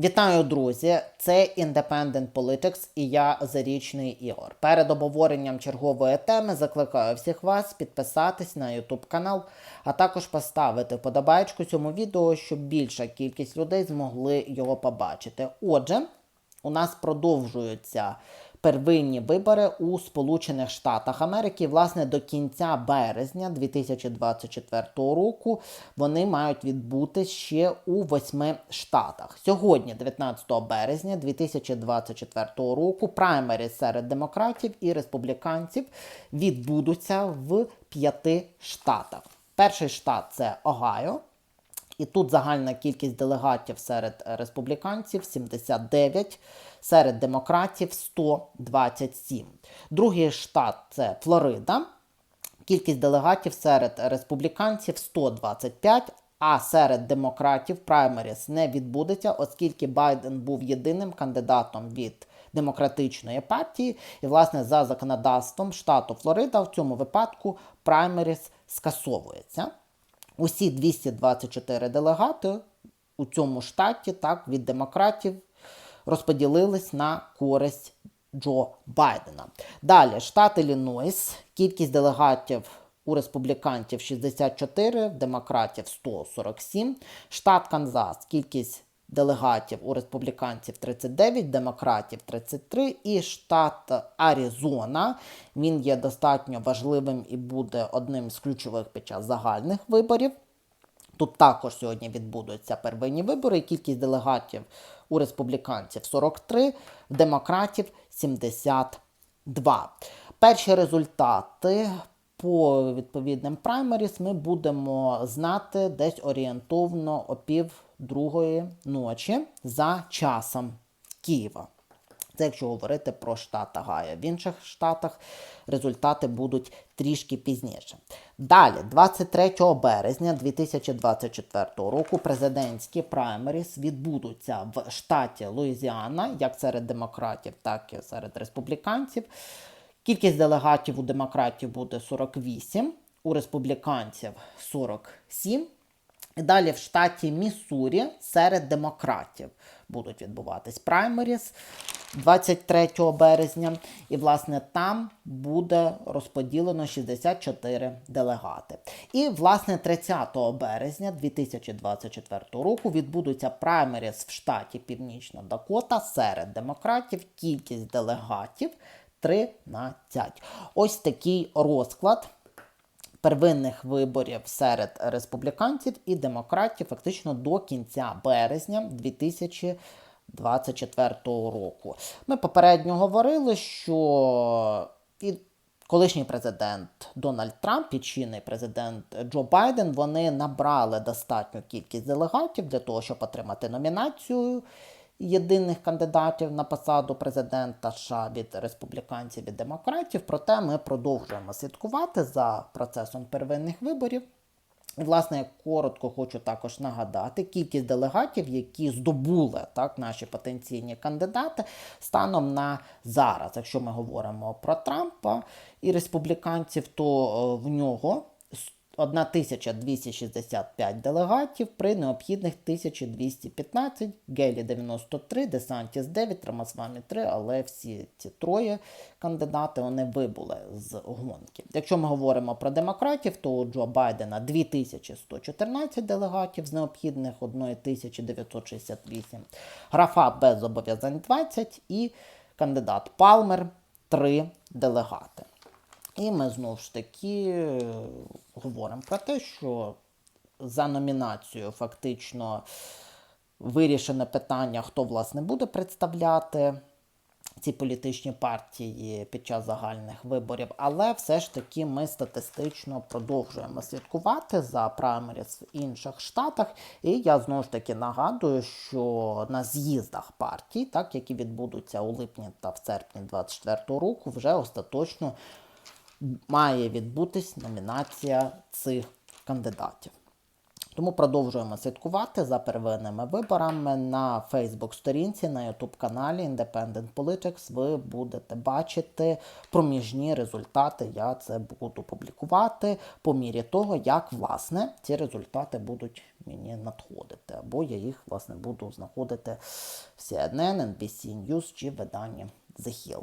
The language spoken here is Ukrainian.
Вітаю, друзі! Це Independent Politics і я Зарічний Ігор. Перед обговоренням чергової теми закликаю всіх вас підписатись на YouTube канал, а також поставити вподобайку цьому відео, щоб більша кількість людей змогли його побачити. Отже, у нас продовжуються первинні вибори у Сполучених Штатах Америки. Власне, до кінця березня 2024 року вони мають відбутись ще у восьми штатах. Сьогодні, 19 березня 2024 року, праймері серед демократів і республіканців відбудуться в п'яти штатах. Перший штат це Огайо. І тут загальна кількість делегатів серед республіканців 79, серед демократів 127. Другий штат це Флорида. Кількість делегатів серед республіканців 125, а серед демократів праймеріс не відбудеться, оскільки Байден був єдиним кандидатом від демократичної партії. І, власне, за законодавством штату Флорида в цьому випадку праймеріс скасовується. Усі 224 делегати у цьому штаті так від демократів розподілились на користь Джо Байдена. Далі штат Іллінойс, кількість делегатів у республіканців 64, в демократів 147. Штат Канзас, кількість делегатів у республіканців 39, демократів 33 і штат Аризона. Він є достатньо важливим і буде одним з ключових під час загальних виборів. Тут також сьогодні відбудуться первинні вибори. Кількість делегатів у республіканців 43, в демократів 72. Перші результати по відповідним праймеріс ми будемо знати десь орієнтовно о пів другої ночі за часом Києва. Це якщо говорити про штат Агая. В інших штатах результати будуть трішки пізніше. Далі, 23 березня 2024 року, президентські праймеріс відбудуться в штаті Луїзіана, як серед демократів, так і серед республіканців. Кількість делегатів у демократів буде 48, у республіканців 47. І далі в штаті Міссурі серед демократів будуть відбуватись праймеріс 23 березня. І, власне, там буде розподілено 64 делегати. І, власне, 30 березня 2024 року відбудуться праймеріс в штаті Північна Дакота серед демократів. Кількість делегатів 13. Ось такий розклад первинних виборів серед республіканців і демократів фактично до кінця березня 2024 року. Ми попередньо говорили, що і колишній президент Дональд Трамп і чинний президент Джо Байден вони набрали достатню кількість делегатів для того, щоб отримати номінацію єдиних кандидатів на посаду президента США від республіканців і демократів. Проте ми продовжуємо слідкувати за процесом первинних виборів. І, власне, я коротко хочу також нагадати кількість делегатів, які здобули так, наші потенційні кандидати станом на зараз. Якщо ми говоримо про Трампа і республіканців, то в нього 1265 делегатів при необхідних 1215, Гелі 93, Десантіс 9, Трамасвамі 3, але всі ці троє кандидати вони вибули з гонки. Якщо ми говоримо про демократів, то у Джо Байдена 2114 делегатів з необхідних 1968, графа без зобов'язань 20 і кандидат Палмер 3 делегати. І ми знову ж таки е, говоримо про те, що за номінацією фактично вирішене питання, хто власне буде представляти ці політичні партії під час загальних виборів, але все ж таки ми статистично продовжуємо слідкувати за праймеріс в інших штатах. І я знову ж таки нагадую, що на з'їздах партій, так які відбудуться у липні та в серпні 2024 року, вже остаточно має відбутись номінація цих кандидатів. Тому продовжуємо слідкувати за первинними виборами на Фейсбук-сторінці, на Ютуб каналі Independent Politics. Ви будете бачити проміжні результати. Я це буду публікувати по мірі того, як власне ці результати будуть мені надходити. Або я їх власне буду знаходити в CNN, NBC News чи виданні The Hill.